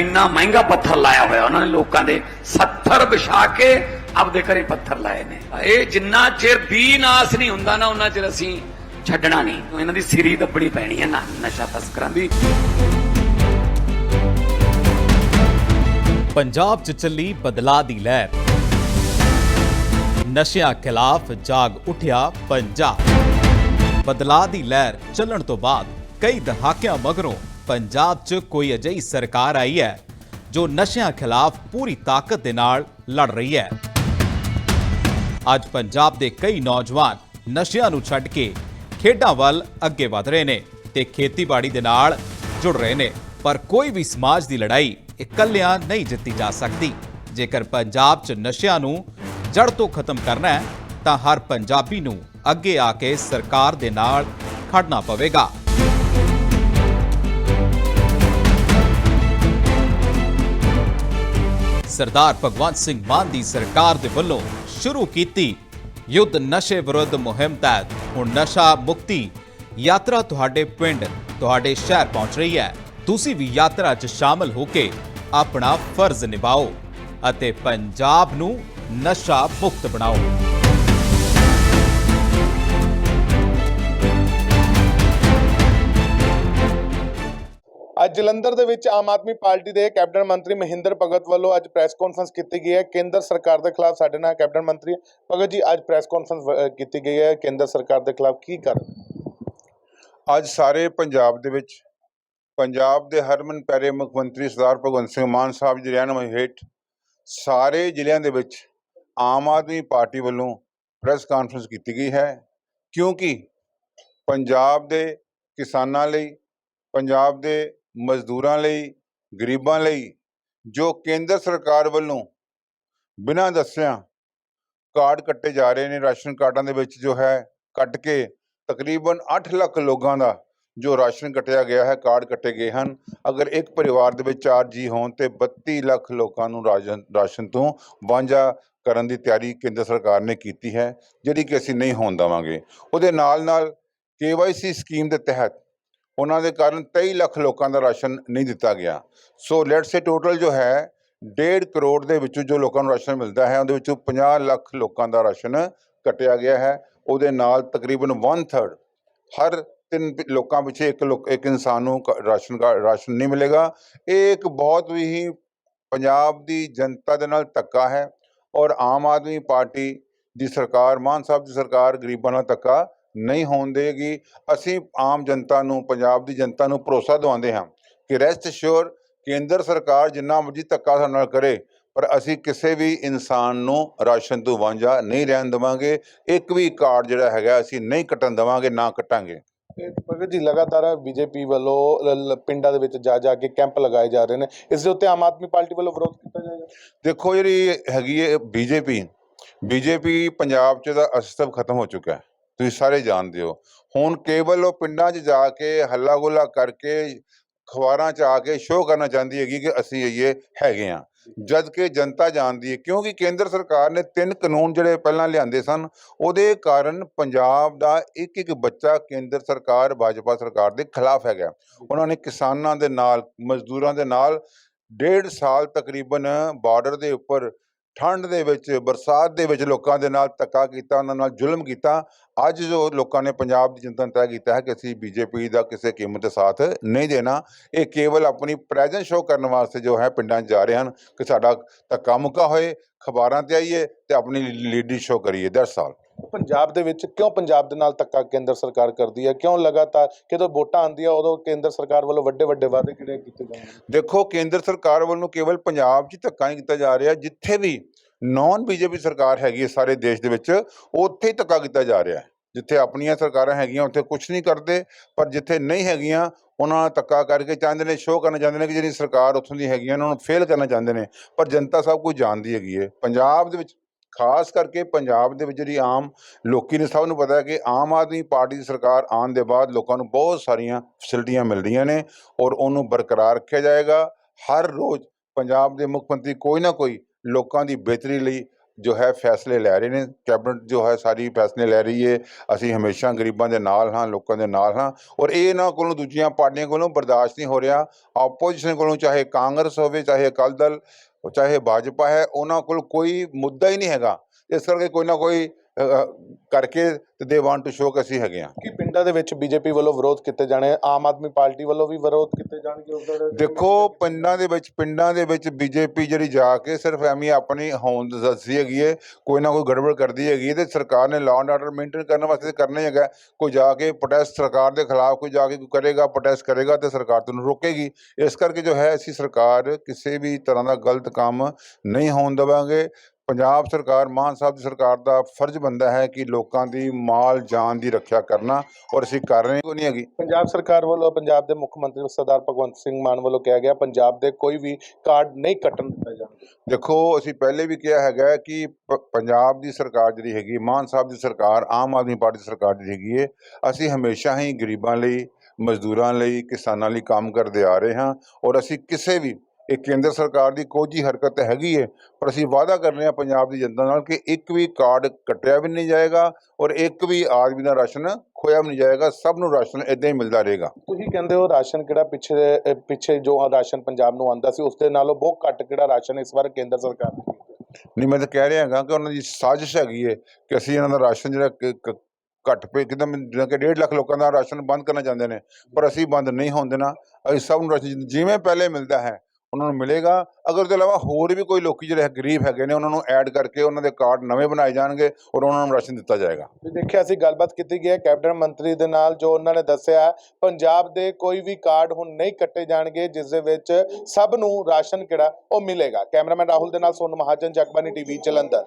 ਇੰਨਾ ਮਹਿੰਗਾ ਪੱਥਰ ਲਾਇਆ ਹੋਇਆ ਉਹਨਾਂ ਨੇ ਲੋਕਾਂ ਦੇ 70 ਵਿਛਾ ਕੇ ਆਪਦੇ ਘਰੇ ਪੱਥਰ ਲਾਏ ਨੇ। ਇਹ ਜਿੰਨਾ ਚਿਰ ਵੀ ਨਾਸ ਨਹੀਂ ਹੁੰਦਾ ਨਾ, ਉਹਨਾਂ ਚਿਰ ਅਸੀਂ ਛੱਡਣਾ ਨਹੀਂ। ਇਹਨਾਂ ਦੀ ਸਿਰੀ ਦੱਬਣੀ ਪੈਣੀ ਹੈ ਨਾ, ਨਸ਼ਾ ਤਸਕਰਾਂ ਦੀ। ਪੰਜਾਬ 'ਚ ਚੱਲੀ ਬਦਲਾ ਦੀ ਲਹਿਰ। ਨਸ਼ਿਆਂ ਖਿਲਾਫ ਜਾਗ ਉਠਿਆ ਪੰਜਾਬ ਬਦਲਾ ਦੀ ਲਹਿਰ ਚੱਲਣ ਤੋਂ ਬਾਅਦ ਕਈ ਦਹਾਕਿਆਂ ਮਗਰੋਂ ਪੰਜਾਬ 'ਚ ਕੋਈ ਅਜਿਹੀ ਸਰਕਾਰ ਆਈ ਹੈ ਜੋ ਨਸ਼ਿਆਂ ਖਿਲਾਫ ਪੂਰੀ ਤਾਕਤ ਦੇ ਨਾਲ ਲੜ ਰਹੀ ਹੈ। ਅੱਜ ਪੰਜਾਬ ਦੇ ਕਈ ਨੌਜਵਾਨ ਨਸ਼ਿਆਂ ਨੂੰ ਛੱਡ ਕੇ ਖੇਡਾਂ ਵੱਲ ਅੱਗੇ ਵਧ ਰਹੇ ਨੇ ਤੇ ਖੇਤੀਬਾੜੀ ਦੇ ਨਾਲ ਜੁੜ ਰਹੇ ਨੇ। ਪਰ ਕੋਈ ਵੀ ਸਮਾਜ ਦੀ ਲੜਾਈ ਇਕੱਲਿਆਂ ਨਹੀਂ ਜਿੱਤੀ ਜਾ ਸਕਦੀ। ਜੇਕਰ ਪੰਜਾਬ 'ਚ ਨਸ਼ਿਆਂ ਨੂੰ ਜੜ ਤੋਂ ਖਤਮ ਕਰਨਾ ਹੈ, ਤਾਂ ਹਰ ਪੰਜਾਬੀ ਨੂੰ ਅੱਗੇ ਆ ਕੇ ਸਰਕਾਰ ਦੇ ਨਾਲ ਖੜਨਾ ਪਵੇਗਾ। ਸਰਦਾਰ ਭਗਵੰਤ ਸਿੰਘ ਮਾਨ ਦੀ ਸਰਕਾਰ ਦੇ ਵੱਲੋਂ ਸ਼ੁਰੂ ਕੀਤੀ ਯੁੱਧ ਨਸ਼ੇ ਵਿਰੁੱਧ ਮੁਹਿੰਮ ਤਹਿਤ। ਹੁਣ ਨਸ਼ਾ ਮੁਕਤੀ ਯਾਤਰਾ ਤੁਹਾਡੇ ਪਿੰਡ, ਤੁਹਾਡੇ ਸ਼ਹਿਰ ਪਹੁੰਚ ਰਹੀ ਹੈ। ਤੁਸੀਂ ਵੀ ਯਾਤਰਾ 'ਚ ਸ਼ਾਮਲ ਹੋ ਕੇ ਆਪਣਾ ਫਰਜ਼ ਨਿਭਾਓ ਅਤੇ ਪੰਜਾਬ ਨੂੰ ਨਸ਼ਾ ਮੁਕਤ ਬਣਾਓ। ਅੱਜ ਜਲੰਧਰ ਦੇ ਵਿੱਚ ਆਮ ਆਦਮੀ ਪਾਰਟੀ ਦੇ ਕੈਬਨਿਟ ਮੰਤਰੀ ਮਹਿੰਦਰ ਭਗਤ ਵੱਲੋਂ ਅੱਜ ਪ੍ਰੈਸ ਕਾਨਫਰੰਸ ਕੀਤੀ ਗਈ ਹੈ। ਕੇਂਦਰ ਸਰਕਾਰ ਦੇ ਖਿਲਾਫ ਸਾਡੇ ਨਾਲ ਕੈਬਨਿਟ ਮੰਤਰੀ ਭਗਤ ਜੀ, ਅੱਜ ਪ੍ਰੈਸ ਕਾਨਫਰੰਸ ਕੀਤੀ ਗਈ ਹੈ। ਕੇਂਦਰ ਸਰਕਾਰ ਦੇ ਖਿਲਾਫ ਕੀ ਕਰ ਅੱਜ ਸਾਰੇ ਪੰਜਾਬ ਦੇ ਵਿੱਚ, ਪੰਜਾਬ ਦੇ ਹਰਮਨ ਪਿਆਰੇ ਮੁੱਖ ਮੰਤਰੀ ਸਰਦਾਰ ਭਗਵੰਤ ਸਿੰਘ ਮਾਨ ਸਾਹਿਬ ਜੀ ਦੀ ਰਹਿਨੁਮਾਈ ਹੇਠ ਸਾਰੇ ਜ਼ਿਲ੍ਹਿਆਂ ਦੇ ਵਿੱਚ ਆਮ ਆਦਮੀ ਪਾਰਟੀ ਵੱਲੋਂ ਪ੍ਰੈਸ ਕਾਨਫਰੰਸ ਕੀਤੀ ਗਈ ਹੈ। ਕਿਉਂਕਿ ਪੰਜਾਬ ਦੇ ਕਿਸਾਨਾਂ ਲਈ, ਪੰਜਾਬ ਦੇ ਮਜ਼ਦੂਰਾਂ ਲਈ, ਗਰੀਬਾਂ ਲਈ, ਜੋ ਕੇਂਦਰ ਸਰਕਾਰ ਵੱਲੋਂ ਬਿਨਾਂ ਦੱਸਿਆਂ ਕਾਰਡ ਕੱਟੇ ਜਾ ਰਹੇ ਨੇ, ਰਾਸ਼ਨ ਕਾਰਡਾਂ ਦੇ ਵਿੱਚ ਜੋ ਹੈ, ਕੱਟ ਕੇ ਤਕਰੀਬਨ 8 ਲੱਖ ਲੋਕਾਂ ਦਾ ਜੋ ਰਾਸ਼ਨ ਕੱਟਿਆ ਗਿਆ ਹੈ, ਕਾਰਡ ਕੱਟੇ ਗਏ ਹਨ। ਅਗਰ ਇੱਕ ਪਰਿਵਾਰ ਦੇ ਵਿੱਚ 4 ਜੀ ਹੋਣ ਤੇ 32 ਲੱਖ ਲੋਕਾਂ ਨੂੰ ਰਾਸ਼ਨ ਰਾਸ਼ਨ ਤੋਂ ਵਾਂਝਾ ਕਰਨ ਦੀ ਤਿਆਰੀ ਕੇਂਦਰ ਸਰਕਾਰ ਨੇ ਕੀਤੀ ਹੈ, ਜਿਹੜੀ ਕਿ ਅਸੀਂ ਨਹੀਂ ਹੋਣ ਦੇਵਾਂਗੇ। ਉਹਦੇ ਨਾਲ ਨਾਲ KYC ਸਕੀਮ ਦੇ ਤਹਿਤ ਉਹਨਾਂ ਦੇ ਕਾਰਨ 23 ਲੱਖ ਲੋਕਾਂ ਦਾ ਰਾਸ਼ਨ ਨਹੀਂ ਦਿੱਤਾ ਗਿਆ। ਸੋ ਲੈਟਸ ਸੇ ਟੋਟਲ ਜੋ ਹੈ 1.5 ਕਰੋੜ ਦੇ ਵਿੱਚੋਂ ਜੋ ਲੋਕਾਂ ਨੂੰ ਰਾਸ਼ਨ ਮਿਲਦਾ ਹੈ, ਉਹਦੇ ਵਿੱਚੋਂ 50 ਲੱਖ ਲੋਕਾਂ ਦਾ ਰਾਸ਼ਨ ਕੱਟਿਆ ਗਿਆ ਹੈ। ਉਹਦੇ ਨਾਲ ਤਕਰੀਬਨ 1/3 ਹਰ ਤਿੰਨ ਲੋਕਾਂ ਪਿੱਛੇ ਇੱਕ ਲੋਕ, ਇੱਕ ਇਨਸਾਨ ਨੂੰ ਕ- ਰਾਸ਼ਨ ਕਾ- ਰਾਸ਼ਨ ਨਹੀਂ ਮਿਲੇਗਾ। ਇਹ ਇੱਕ ਬਹੁਤ ਹੀ ਪੰਜਾਬ ਦੀ ਜਨਤਾ ਦੇ ਨਾਲ ਧੱਕਾ ਹੈ ਔਰ ਆਮ ਆਦਮੀ ਪਾਰਟੀ ਦੀ ਸਰਕਾਰ, ਮਾਨ ਸਾਹਿਬ ਦੀ ਸਰਕਾਰ ਗਰੀਬਾਂ ਨਾਲ ਧੱਕਾ ਨਹੀਂ ਹੋਣ ਦੇਗੀ ਅਸੀਂ ਆਮ ਜਨਤਾ ਨੂੰ ਪੰਜਾਬ ਦੀ ਜਨਤਾ ਨੂੰ ਭਰੋਸਾ ਦਿਵਾਉਂਦੇ ਹਾਂ ਕਿ ਰੈਸਟ ਅਸ਼ੋਰ ਕੇਂਦਰ ਸਰਕਾਰ ਜਿੰਨਾ ਮਰਜ਼ੀ ਧੱਕਾ ਸਾਡੇ ਨਾਲ ਕਰੇ ਪਰ ਅਸੀਂ ਕਿਸੇ ਵੀ ਇਨਸਾਨ ਨੂੰ ਰਾਸ਼ਨ ਤੋਂ ਵਾਂਝਾ ਨਹੀਂ ਰਹਿਣ ਦੇਵਾਂਗੇ। ਇੱਕ ਵੀ ਕਾਰਡ ਜਿਹੜਾ ਹੈਗਾ ਅਸੀਂ ਨਹੀਂ ਕੱਟਣ ਦੇਵਾਂਗੇ ਨਾ ਕੱਟਾਂਗੇ। ਭਗਤ ਜੀ ਲਗਾਤਾਰ ਬੀਜੇਪੀ ਵੱਲੋਂ ਪਿੰਡਾਂ ਦੇ ਵਿੱਚ ਜਾ ਜਾ ਕੇ ਕੈਂਪ ਲਗਾਏ ਜਾ ਰਹੇ ਨੇ। ਇਸ ਦੇ ਉੱਤੇ ਆਮ ਆਦਮੀ ਪਾਰਟੀ ਵੱਲੋਂ ਵਿਰੋਧ ਕੀਤਾ ਜਾਏਗਾ ਦੇਖੋ ਜਿਹੜੀ ਹੈਗੀ ਹੈ ਬੀਜੇਪੀ ਬੀਜੇਪੀ ਪੰਜਾਬ 'ਚ ਦਾ ਅਸਤਵ ਖਤਮ ਹੋ ਚੁੱਕਾ ਹੈ। ਤੁਸੀਂ ਸਾਰੇ ਜਾਣਦੇ ਹੋ। ਹੁਣ ਕੇਵਲ ਉਹ ਪਿੰਡਾਂ 'ਚ ਜਾ ਕੇ ਹੱਲਾ ਗੁੱਲਾ ਕਰਕੇ ਖਵਾਰਾਂ 'ਚ ਆ ਕੇ ਸ਼ੋਅ ਕਰਨਾ ਚਾਹੁੰਦੀ ਹੈਗੀ ਕਿ ਅਸੀਂ ਇਹ ਹੈਗੇ ਆ ਜਦ ਕਿ ਜਨਤਾ ਜਾਣਦੀ ਹੈ, ਕਿਉਂਕਿ ਕੇਂਦਰ ਸਰਕਾਰ ਨੇ ਤਿੰਨ ਕਾਨੂੰਨ ਜਿਹੜੇ ਪਹਿਲਾਂ ਲਿਆਂਦੇ ਸਨ, ਉਹਦੇ ਕਾਰਨ ਪੰਜਾਬ ਦਾ ਇੱਕ ਇੱਕ ਬੱਚਾ ਕੇਂਦਰ ਸਰਕਾਰ, ਭਾਜਪਾ ਸਰਕਾਰ ਦੇ ਖਿਲਾਫ ਹੈਗਾ। ਉਹਨਾਂ ਨੇ ਕਿਸਾਨਾਂ ਦੇ ਨਾਲ, ਮਜ਼ਦੂਰਾਂ ਦੇ ਨਾਲ ਡੇਢ ਸਾਲ ਤਕਰੀਬਨ ਬਾਰਡਰ ਦੇ ਉੱਪਰ ਠੰਡ ਦੇ ਵਿੱਚ, ਬਰਸਾਤ ਦੇ ਵਿੱਚ ਲੋਕਾਂ ਦੇ ਨਾਲ ਧੱਕਾ ਕੀਤਾ, ਉਹਨਾਂ ਨਾਲ ਜ਼ੁਲਮ ਕੀਤਾ। ਅੱਜ ਜੋ ਲੋਕਾਂ ਨੇ ਪੰਜਾਬ ਦੀ ਜਨਤਾ ਨੇ ਤੈਅ ਕੀਤਾ ਹੈ ਕਿ ਅਸੀਂ ਬੀਜੇਪੀ ਦਾ ਕਿਸੇ ਕੀਮਤ ਤੇ ਸਾਥ ਨਹੀਂ ਦੇਣਾ। ਇਹ ਕੇਵਲ ਆਪਣੀ ਪ੍ਰੈਜ਼ੈਂਸ ਸ਼ੋਅ ਕਰਨ ਵਾਸਤੇ ਜੋ ਹੈ ਪਿੰਡਾਂ 'ਚ ਜਾ ਰਹੇ ਹਨ ਕਿ ਸਾਡਾ ਧੱਕਾ ਮੁੱਕਾ ਹੋਏ ਖਬਰਾਂ ਤੇ ਆਈਏ ਤੇ ਆਪਣੀ ਲੀਡਰ ਸ਼ੋਅ ਕਰੀਏ। ਦੈਟਸ ਆਲ ਪੰਜਾਬ ਦੇ ਵਿੱਚ ਕਿਉਂ ਪੰਜਾਬ ਦੇ ਨਾਲ ਧੱਕਾ ਕੇਂਦਰ ਸਰਕਾਰ ਕਰਦੀ ਹੈ? ਕਿਉਂ ਲਗਾਤਾਰ ਜਦੋਂ ਵੋਟਾਂ ਆਉਂਦੀਆਂ, ਉਦੋਂ ਕੇਂਦਰ ਸਰਕਾਰ ਵੱਲੋਂ ਵੱਡੇ ਵੱਡੇ ਵਾਅਦੇ ਕਿਹੜੇ ਕੀਤੇ ਜਾਂਦੇ ਦੇਖੋ, ਕੇਂਦਰ ਸਰਕਾਰ ਵੱਲੋਂ ਕੇਵਲ ਪੰਜਾਬ 'ਚ ਧੱਕਾ ਨਹੀਂ ਕੀਤਾ ਜਾ ਰਿਹਾ, ਜਿੱਥੇ ਵੀ ਨਾਨ ਬੀਜੇਪੀ ਸਰਕਾਰ ਹੈਗੀ ਹੈ ਸਾਰੇ ਦੇਸ਼ ਦੇ ਵਿੱਚ, ਉੱਥੇ ਹੀ ਧੱਕਾ ਕੀਤਾ ਜਾ ਰਿਹਾ ਹੈ। ਜਿੱਥੇ ਆਪਣੀਆਂ ਸਰਕਾਰਾਂ ਹੈਗੀਆਂ, ਉੱਥੇ ਕੁਝ ਨਹੀਂ ਕਰਦੇ, ਪਰ ਜਿੱਥੇ ਨਹੀਂ ਹੈਗੀਆਂ, ਉਹਨਾਂ ਨਾਲ ਧੱਕਾ ਕਰਕੇ ਚਾਹੁੰਦੇ ਨੇ ਸ਼ੋਅ ਕਰਨਾ ਚਾਹੁੰਦੇ ਨੇ ਕਿ ਜਿਹੜੀ ਸਰਕਾਰ ਉੱਥੋਂ ਦੀ ਹੈਗੀਆਂ ਉਹਨਾਂ ਨੂੰ ਫੇਲ ਕਰਨਾ ਚਾਹੁੰਦੇ ਨੇ। ਪਰ ਜਨਤਾ ਸਭ ਕੁਝ ਜਾਣਦੀ ਹੈਗੀ ਹੈ। ਪੰਜਾਬ ਦੇ ਵਿੱਚ ਖਾਸ ਕਰਕੇ ਪੰਜਾਬ ਦੇ ਵਿੱਚ ਜਿਹੜੀ ਆਮ ਲੋਕੀ ਨੇ, ਸਭ ਨੂੰ ਪਤਾ ਹੈ ਕਿ ਆਮ ਆਦਮੀ ਪਾਰਟੀ ਦੀ ਸਰਕਾਰ ਆਉਣ ਦੇ ਬਾਅਦ ਲੋਕਾਂ ਨੂੰ ਬਹੁਤ ਸਾਰੀਆਂ ਫੈਸਿਲਿਟੀਆਂ ਮਿਲ ਰਹੀਆਂ ਨੇ ਔਰ ਉਹਨੂੰ ਬਰਕਰਾਰ ਰੱਖਿਆ ਜਾਏਗਾ। ਹਰ ਰੋਜ਼ ਪੰਜਾਬ ਦੇ ਮੁੱਖ ਮੰਤਰੀ ਕੋਈ ਨਾ ਕੋਈ ਲੋਕਾਂ ਦੀ ਬਿਹਤਰੀ ਲਈ ਜੋ ਹੈ ਫੈਸਲੇ ਲੈ ਰਹੇ ਨੇ। ਕੈਬਨਿਟ ਜੋ ਹੈ ਸਾਰੀ ਫੈਸਲੇ ਲੈ ਰਹੀ ਹੈ ਅਸੀਂ ਹਮੇਸ਼ਾ ਗਰੀਬਾਂ ਦੇ ਨਾਲ ਹਾਂ, ਲੋਕਾਂ ਦੇ ਨਾਲ ਹਾਂ ਔਰ ਇਹ ਇਹਨਾਂ ਕੋਲੋਂ ਦੂਜੀਆਂ ਪਾਰਟੀਆਂ ਕੋਲੋਂ ਬਰਦਾਸ਼ਤ ਨਹੀਂ ਹੋ ਰਿਹਾ। ਆਪੋਜੀਸ਼ਨ ਕੋਲੋਂ ਚਾਹੇ ਕਾਂਗਰਸ ਹੋਵੇ, ਚਾਹੇ ਅਕਾਲੀ ਦਲ ਚਾਹੇ ਭਾਜਪਾ ਹੈ, ਉਹਨਾਂ ਕੋਲ ਕੋਈ ਮੁੱਦਾ ਹੀ ਨਹੀਂ ਹੈਗਾ। ਇਸ ਕਰਕੇ ਕੋਈ ਨਾ ਕੋਈ ਕਰਕੇ ਤੇ ਦੇ ਵਾਂਟ ਟੂ ਸ਼ੋਅ ਕਿ ਅਸੀਂ ਹੈਗੇ ਹਾਂ। ਕਿ ਪਿੰਡਾਂ ਦੇ ਵਿੱਚ ਬੀਜੇਪੀ ਵੱਲੋਂ ਵਿਰੋਧ ਕੀਤੇ ਜਾਣੇ ਆਮ ਆਦਮੀ ਪਾਰਟੀ ਵੱਲੋਂ ਵੀ ਵਿਰੋਧ ਕੀਤੇ ਜਾਣਗੇ ਉਧਰ ਦੇਖੋ ਪਿੰਡਾਂ ਦੇ ਵਿੱਚ ਪਿੰਡਾਂ ਦੇ ਵਿੱਚ ਬੀਜੇਪੀ ਜਿਹੜੀ ਜਾ ਕੇ ਸਿਰਫ ਐਵੇਂ ਆਪਣੀ ਹੋਂਦ ਦੱਸੀ ਹੈਗੀ ਹੈ ਕੋਈ ਨਾ ਕੋਈ ਗੜਬੜ ਕਰਦੀ ਹੈਗੀ ਤੇ ਸਰਕਾਰ ਨੇ ਲਾਅ ਐਂਡ ਆਰਡਰ ਮੇਨਟੇਨ ਕਰਨ ਵਾਸਤੇ ਕਰਨਾ ਹੀ ਹੈਗਾ। ਕੋਈ ਜਾ ਕੇ ਪ੍ਰੋਟੈਸਟ ਸਰਕਾਰ ਦੇ ਖਿਲਾਫ ਕੋਈ ਜਾ ਕੇ ਕੋਈ ਕਰੇਗਾ ਪ੍ਰੋਟੈਸਟ ਕਰੇਗਾ ਤੇ ਸਰਕਾਰ ਤੁਹਾਨੂੰ ਰੋਕੇਗੀ। ਇਸ ਕਰਕੇ ਜੋ ਹੈ ਅਸੀਂ ਸਰਕਾਰ ਕਿਸੇ ਵੀ ਤਰ੍ਹਾਂ ਦਾ ਗਲਤ ਕੰਮ ਨਹੀਂ ਹੋਣ ਦੇਵਾਂਗੇ। ਪੰਜਾਬ ਸਰਕਾਰ ਮਾਨ ਸਾਹਿਬ ਦੀ ਸਰਕਾਰ ਦਾ ਫਰਜ਼ ਬਣਦਾ ਹੈ ਕਿ ਲੋਕਾਂ ਦੀ ਮਾਲ ਜਾਨ ਦੀ ਰੱਖਿਆ ਕਰਨਾ ਔਰ ਅਸੀਂ ਕਰ ਰਹੇ ਕੋਈ ਨਹੀਂ ਹੈਗੀ। ਪੰਜਾਬ ਸਰਕਾਰ ਵੱਲੋਂ ਪੰਜਾਬ ਦੇ ਮੁੱਖ ਮੰਤਰੀ ਸਰਦਾਰ ਭਗਵੰਤ ਸਿੰਘ ਮਾਨ ਵੱਲੋਂ ਕਿਹਾ ਗਿਆ ਪੰਜਾਬ ਦੇ ਕੋਈ ਵੀ ਕਾਰਡ ਨਹੀਂ ਕੱਟਣ ਦਿੱਤਾ ਜਾਣਗੇ ਦੇਖੋ ਅਸੀਂ ਪਹਿਲੇ ਵੀ ਕਿਹਾ ਹੈਗਾ ਕਿ ਪੰਜਾਬ ਦੀ ਸਰਕਾਰ ਜਿਹੜੀ ਹੈਗੀ ਮਾਨ ਸਾਹਿਬ ਦੀ ਸਰਕਾਰ ਆਮ ਆਦਮੀ ਪਾਰਟੀ ਦੀ ਸਰਕਾਰ ਜਿਹੜੀ ਹੈਗੀ ਹੈ ਅਸੀਂ ਹਮੇਸ਼ਾ ਹੀ ਗਰੀਬਾਂ ਲਈ ਮਜ਼ਦੂਰਾਂ ਲਈ ਕਿਸਾਨਾਂ ਲਈ ਕੰਮ ਕਰਦੇ ਆ ਰਹੇ ਹਾਂ ਔਰ ਅਸੀਂ ਕਿਸੇ ਵੀ ਇਹ ਕੇਂਦਰ ਸਰਕਾਰ ਦੀ ਕੋਝੀ ਹਰਕਤ ਹੈਗੀ ਹੈ ਪਰ ਅਸੀਂ ਵਾਅਦਾ ਕਰ ਰਹੇ ਹਾਂ ਪੰਜਾਬ ਦੀ ਜਨਤਾ ਨਾਲ ਕਿ ਇੱਕ ਵੀ ਕਾਰਡ ਕੱਟਿਆ ਵੀ ਨਹੀਂ ਜਾਏਗਾ ਔਰ ਇੱਕ ਵੀ ਆਦਮੀ ਦਾ ਰਾਸ਼ਨ ਖੋਇਆ ਵੀ ਨਹੀਂ ਜਾਏਗਾ ਸਭ ਨੂੰ ਰਾਸ਼ਨ ਇਦਾਂ ਹੀ ਮਿਲਦਾ ਰਹੇਗਾ ਤੁਸੀਂ ਕਹਿੰਦੇ ਹੋ ਰਾਸ਼ਨ ਕਿਹੜਾ ਪਿੱਛੇ ਪਿੱਛੇ ਜੋ ਰਾਸ਼ਨ ਪੰਜਾਬ ਨੂੰ ਆਉਂਦਾ ਸੀ ਉਸ ਦੇ ਨਾਲੋਂ ਬਹੁਤ ਘੱਟ ਕਿਹੜਾ ਰਾਸ਼ਨ ਇਸ ਵਾਰ ਕੇਂਦਰ ਸਰਕਾਰ ਨੇ। ਨਹੀਂ ਮੈਂ ਤਾਂ ਕਹਿ ਰਿਹਾ ਹੈਗਾ ਕਿ ਉਹਨਾਂ ਦੀ ਸਾਜ਼ਿਸ਼ ਹੈਗੀ ਹੈ ਕਿ ਅਸੀਂ ਇਹਨਾਂ ਦਾ ਰਾਸ਼ਨ ਜਿਹੜਾ ਘੱਟ ਪੇ ਕਿਦਮ ਜਿਵੇਂ ਕਿ 1.5 ਲੱਖ ਲੋਕਾਂ ਦਾ ਰਾਸ਼ਨ ਬੰਦ ਕਰਨਾ ਚਾਹੁੰਦੇ ਨੇ ਪਰ ਅਸੀਂ ਬੰਦ ਨਹੀਂ ਹੋਣ ਦੇਣਾ ਅਸੀਂ ਸਭ ਨੂੰ ਰਾਸ਼ਨ ਜਿਵੇਂ ਪਹਿਲੇ ਮਿਲਦਾ ਹੈ ਉਹਨਾਂ ਨੂੰ ਮਿਲੇਗਾ। ਅਗਰ ਤੋਂ ਇਲਾਵਾ ਹੋਰ ਵੀ ਕੋਈ ਲੋਕੀ ਜਿਹੜੇ ਗਰੀਬ ਹੈਗੇ ਨੇ, ਉਹਨਾਂ ਨੂੰ ਐਡ ਕਰਕੇ ਉਹਨਾਂ ਦੇ ਕਾਰਡ ਨਵੇਂ ਬਣਾਏ ਜਾਣਗੇ ਔਰ ਉਹਨਾਂ ਨੂੰ ਰਾਸ਼ਨ ਦਿੱਤਾ ਜਾਏਗਾ। ਵੀ ਦੇਖਿਆ ਅਸੀਂ ਗੱਲਬਾਤ ਕੀਤੀ ਗਈ ਹੈ ਕੈਬਨਿਟ ਮੰਤਰੀ ਦੇ ਨਾਲ, ਜੋ ਉਹਨਾਂ ਨੇ ਦੱਸਿਆ, ਪੰਜਾਬ ਦੇ ਕੋਈ ਵੀ ਕਾਰਡ ਹੁਣ ਨਹੀਂ ਕੱਟੇ ਜਾਣਗੇ, ਜਿਸ ਦੇ ਵਿੱਚ ਸਭ ਨੂੰ ਰਾਸ਼ਨ ਕਿਹੜਾ, ਉਹ ਮਿਲੇਗਾ। ਕੈਮਰਾਮੈਨ ਰਾਹੁਲ ਦੇ ਨਾਲ ਸੋਨ ਮਹਾਜਨ ਜਗਬਾਨੀ ਟੀਵੀ, ਜਲੰਧਰ।